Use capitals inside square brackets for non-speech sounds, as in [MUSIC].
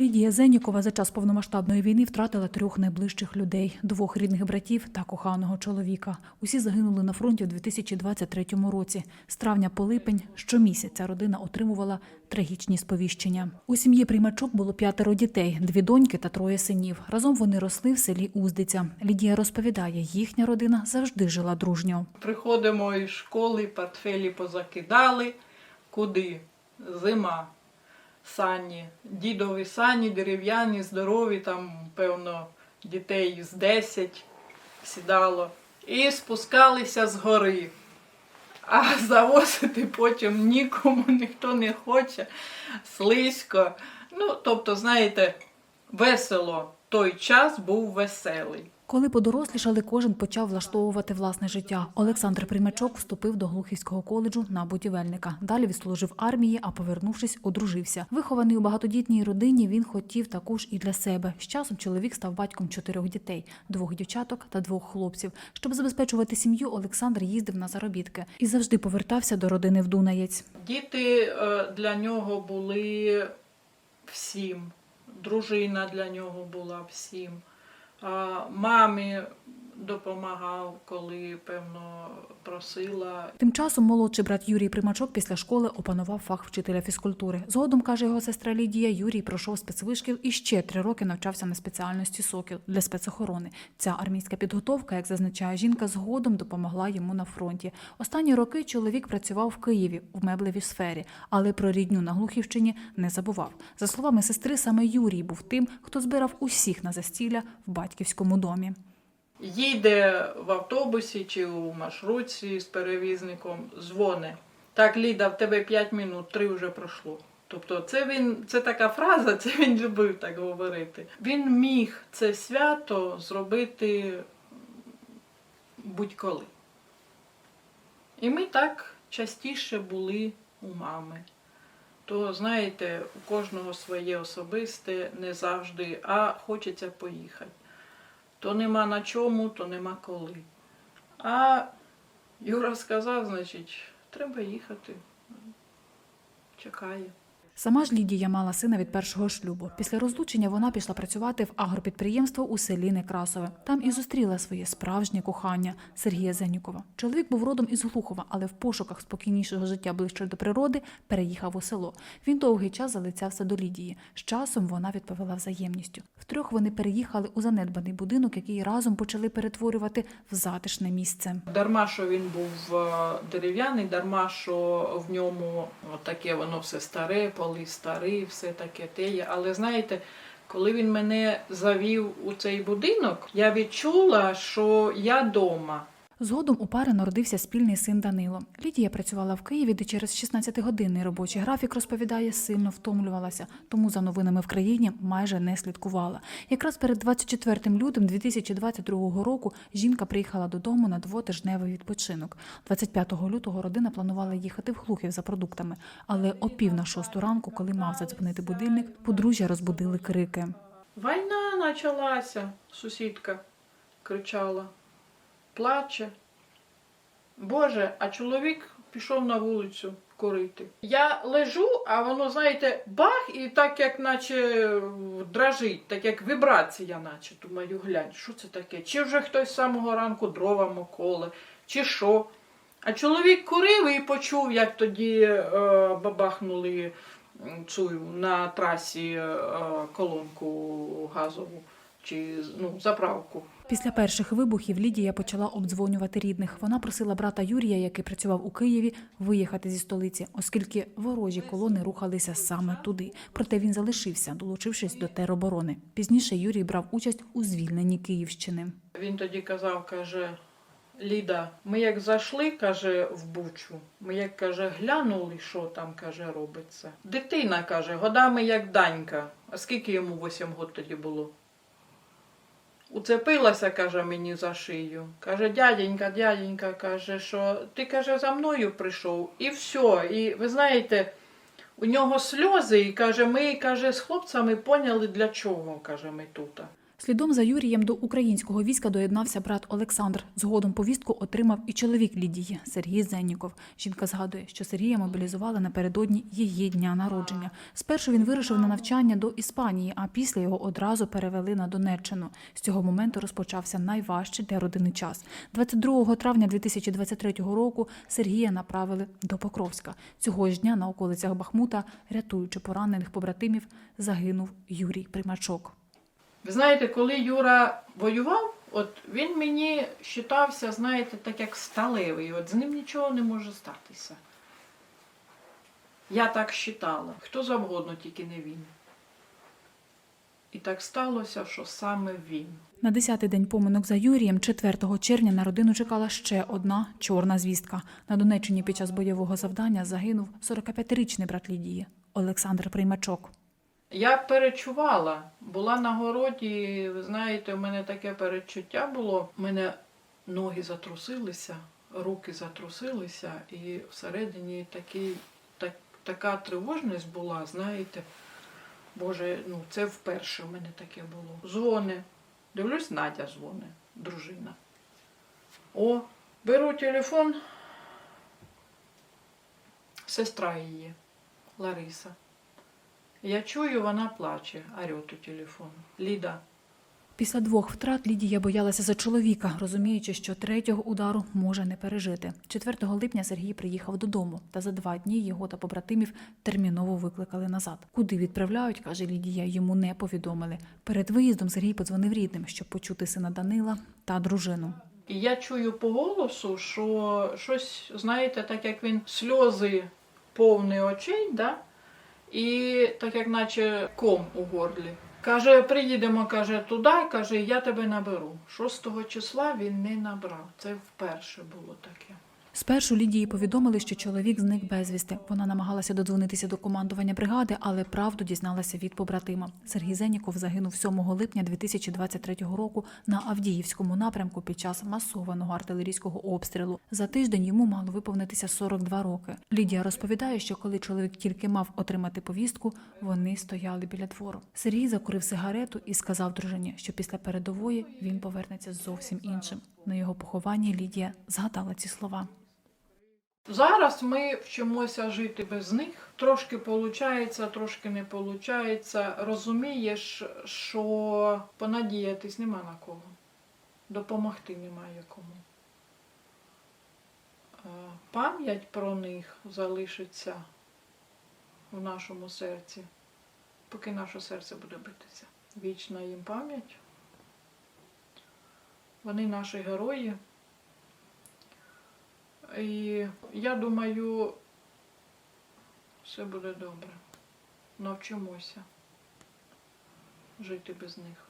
Лідія Зенікова за час повномасштабної війни втратила трьох найближчих людей: двох рідних братів та коханого чоловіка. Усі загинули на фронті в 2023 році. З травня по липень щомісяця родина отримувала трагічні сповіщення. У сім'ї приймачок було п'ятеро дітей, дві доньки та троє синів. Разом вони росли в селі Уздиця. Лідія розповідає, їхня родина завжди жила дружньо. Приходимо із школи, портфелі позакидали. Куди? Зима. Сані. Дідові сані, дерев'яні, здорові, там, певно, дітей з 10 сідало. І спускалися з гори. А [LAUGHS] завозити потім нікому ніхто не хоче, слизько. Ну, тобто, знаєте, весело. Той час був веселий. Коли подорослішали, кожен почав влаштовувати власне життя. Олександр Примачок вступив до Глухівського коледжу на будівельника. Далі відслужив армії, а повернувшись, одружився. Вихований у багатодітній родині, він хотів також і для себе. З часом чоловік став батьком чотирьох дітей: двох дівчаток та двох хлопців. Щоб забезпечувати сім'ю, Олександр їздив на заробітки і завжди повертався до родини в Дунаєць. Діти е, для нього були всім. Дружина для нього була всім. Мамі допомагав, коли, певно, просила. Тим часом молодший брат Юрій Примачок після школи опанував фах вчителя фізкультури. Згодом, каже його сестра Лідія, Юрій пройшов спецвишкіл і ще три роки навчався на спеціальності сокіл для спецохорони. Ця армійська підготовка, як зазначає жінка, згодом допомогла йому на фронті. Останні роки чоловік працював в Києві в меблевій сфері, але про рідню на Глухівщині не забував. За словами сестри, саме Юрій був тим, хто збирав усіх на застілля в батьківському домі. Їде в автобусі чи у маршрутці з перевізником, дзвоне. Так, Ліда, в тебе 5 минут, 3 вже пройшло. Тобто, це він, це така фраза, це він любив так говорити. Він міг це свято зробити будь-коли. І ми так частіше були у мами. То, знаєте, у кожного своє особисте, не завжди, а хочеться поїхати. То нема на чому, то нема коли. А Юра сказав, значить, треба їхати. Чекає. Сама ж Лідія мала сина від першого шлюбу. Після розлучення вона пішла працювати в агропідприємство у селі Некрасове. Там і зустріла своє справжнє кохання Сергія Зенюкова. Чоловік був родом із Глухова, але в пошуках спокійнішого життя ближче до природи переїхав у село. Він довгий час залицявся до Лідії. З часом вона відповіла взаємністю. Втрьох вони переїхали у занедбаний будинок, який разом почали перетворювати в затишне місце. Дарма, що він був е, дерев'яний, дарма, що в ньому таке воно все старе, поли старий, все таке теє. Але знаєте, коли він мене завів у цей будинок, я відчула, що я вдома. Згодом у пари народився спільний син Данило. Лідія працювала в Києві, де через 16-годинний робочий графік розповідає, сильно втомлювалася, тому за новинами в країні майже не слідкувала. Якраз перед 24 лютим 2022 року жінка приїхала додому на двотижневий відпочинок. 25 лютого родина планувала їхати в Глухів за продуктами, але о пів на шосту ранку, коли мав задзвонити будильник, подружжя розбудили крики. Війна почалася, сусідка кричала, плаче. Боже, а чоловік пішов на вулицю курити. Я лежу, а воно, знаєте, бах, і так як наче дрожить, так як вібрація, наче. Думаю, глянь, що це таке? Чи вже хтось з самого ранку дрова моколе, чи що? А чоловік курив і почув, як тоді е, бабахнули цю на трасі е, колонку газову чи ну, заправку. Після перших вибухів Лідія почала обдзвонювати рідних. Вона просила брата Юрія, який працював у Києві, виїхати зі столиці, оскільки ворожі колони рухалися саме туди. Проте він залишився, долучившись до тероборони. Пізніше Юрій брав участь у звільненні Київщини. Він тоді казав, каже, Ліда, ми як зайшли, каже, в Бучу, ми як каже, глянули, що там каже, робиться. Дитина каже, годами як данька. А скільки йому 8 років тоді було? Уцепилася, каже, мені за шию. Каже, дяденька, дяденька, каже, що ти каже, за мною прийшов. І все. І ви знаєте, у нього сльози, і каже, ми каже, з хлопцями поняли, для чого, каже, ми тут. Слідом за Юрієм до українського війська доєднався брат Олександр. Згодом повістку отримав і чоловік Лідії Сергій Зенніков. Жінка згадує, що Сергія мобілізували напередодні її дня народження. Спершу він вирушив на навчання до Іспанії, а після його одразу перевели на Донеччину. З цього моменту розпочався найважчий для родини час. 22 травня 2023 року Сергія направили до Покровська. Цього ж дня на околицях Бахмута, рятуючи поранених побратимів, загинув Юрій Примачок. Ви знаєте, коли Юра воював, от він мені вважався, знаєте, так як сталевий. От з ним нічого не може статися. Я так вважала. Хто завгодно, тільки не він. І так сталося, що саме він. На 10-й день поминок за Юрієм, 4 червня, на родину чекала ще одна чорна звістка. На Донеччині під час бойового завдання загинув 45-річний брат Лідії Олександр Приймачок. Я перечувала, була на городі, ви знаєте, у мене таке перечуття було. У мене ноги затрусилися, руки затрусилися, і всередині такий, так, така тривожність була, знаєте. Боже, ну це вперше у мене таке було. Дзвони. Дивлюсь, Надя дзвони, дружина. О, беру телефон. Сестра її, Лариса. Я чую, вона плаче, орет у телефон. Ліда, Після двох втрат Лідія боялася за чоловіка, розуміючи, що третього удару може не пережити. 4 липня Сергій приїхав додому, та за два дні його та побратимів терміново викликали назад. Куди відправляють, каже Лідія, йому не повідомили. Перед виїздом Сергій подзвонив рідним, щоб почути сина Данила та дружину. І я чую по голосу, що щось, знаєте, так як він сльози повні очей, да? І так як наче ком у горлі. Каже, приїдемо, каже, туди, каже, я тебе наберу. 6 числа він не набрав. Це вперше було таке. Спершу Лідії повідомили, що чоловік зник безвісти. Вона намагалася додзвонитися до командування бригади, але правду дізналася від побратима. Сергій Зеніков загинув 7 липня 2023 року на Авдіївському напрямку під час масованого артилерійського обстрілу. За тиждень йому мало виповнитися 42 роки. Лідія розповідає, що коли чоловік тільки мав отримати повістку, вони стояли біля двору. Сергій закурив сигарету і сказав дружині, що після передової він повернеться зовсім іншим. На його похованні Лідія згадала ці слова. Зараз ми вчимося жити без них. Трошки виходить, трошки не виходить. Розумієш, що понадіятись нема на кого. Допомогти немає кому. Е, Пам'ять про них залишиться в нашому серці, поки наше серце буде битися. Вічна їм пам'ять. Вони наші герої. І я думаю, все буде добре. Навчимося жити без них.